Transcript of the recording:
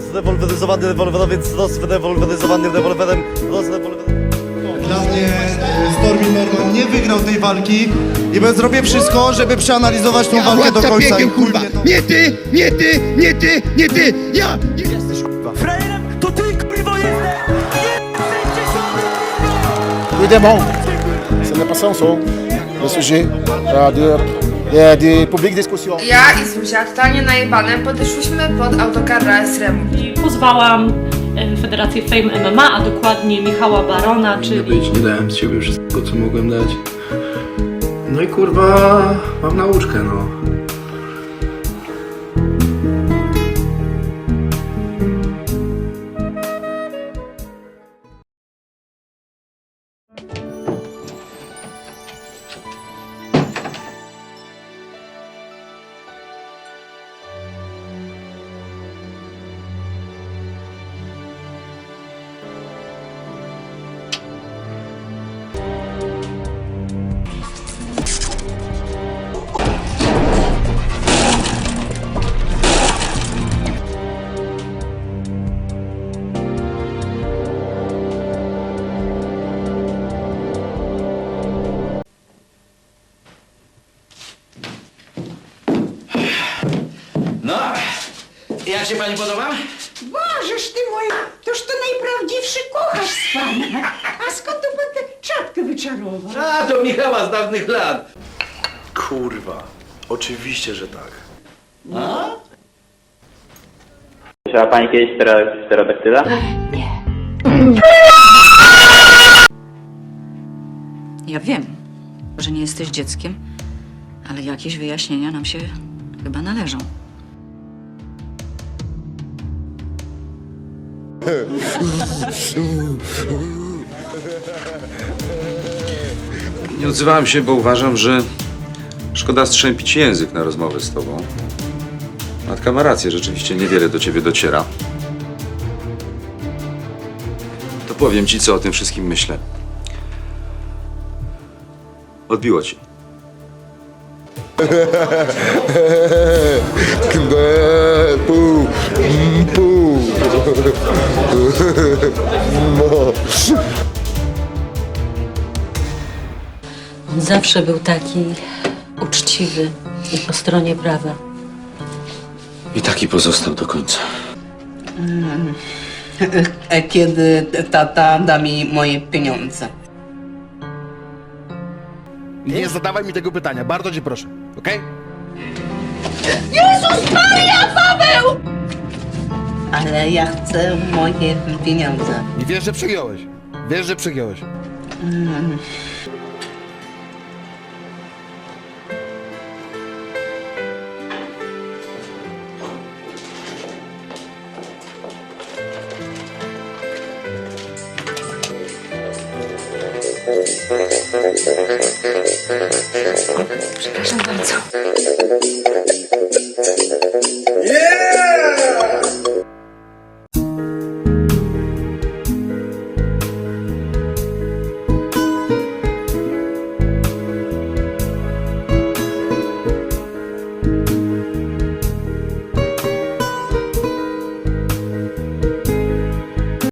zdewolweryzowany rewolwerowiec rozdewolweryzowanym rewolwerem. Dla mnie e, Stormy Norman nie wygrał tej walki i ben- zrobię wszystko, żeby przeanalizować tą walkę do końca piekieł, i kurwa! kurwa. Nie ty, nie ty, nie ty, nie ty! Ja! Frajerem to ty kurwo jesteś! Tout est bon. Ce n'est pas ça, ça. Le sujet euh, de, de public discussion. Ja i Zuzia, totalnie najebane, podeszłyśmy pod autokar Remu. I pozwałam e, Federację Fame MMA, a dokładnie Michała Barona, Nie czyli być, nie dałem z siebie wszystkiego, co mogłem dać. No i kurwa, mam nauczkę. No, jak się pani podoba? Bożeż ty mój, toż to najprawdziwszy kucharz z pana. A skąd to pan tę czapkę wyczarował? A, to Michała z dawnych lat. Kurwa, oczywiście, że tak. Słyszała pani kiedyś stero- stereodaktyla? Ja wiem, że nie jesteś dzieckiem, ale jakieś wyjaśnienia nam się chyba należą. Nie odzywałem się, bo uważam, że szkoda strzępić język na rozmowę z tobą. Matka ma rację, rzeczywiście niewiele do ciebie dociera. To powiem ci, co o tym wszystkim myślę. Odbiło ci. zawsze był taki uczciwy i po stronie prawa. I taki pozostał do końca. Kiedy tata da mi moje pieniądze. Nie zadawaj mi tego pytania, bardzo cię proszę, okej? Ale ja chcę moje pieniądze. I wiesz, że przegiąłeś. Wiesz, że przegiąłeś. Przepraszam bardzo.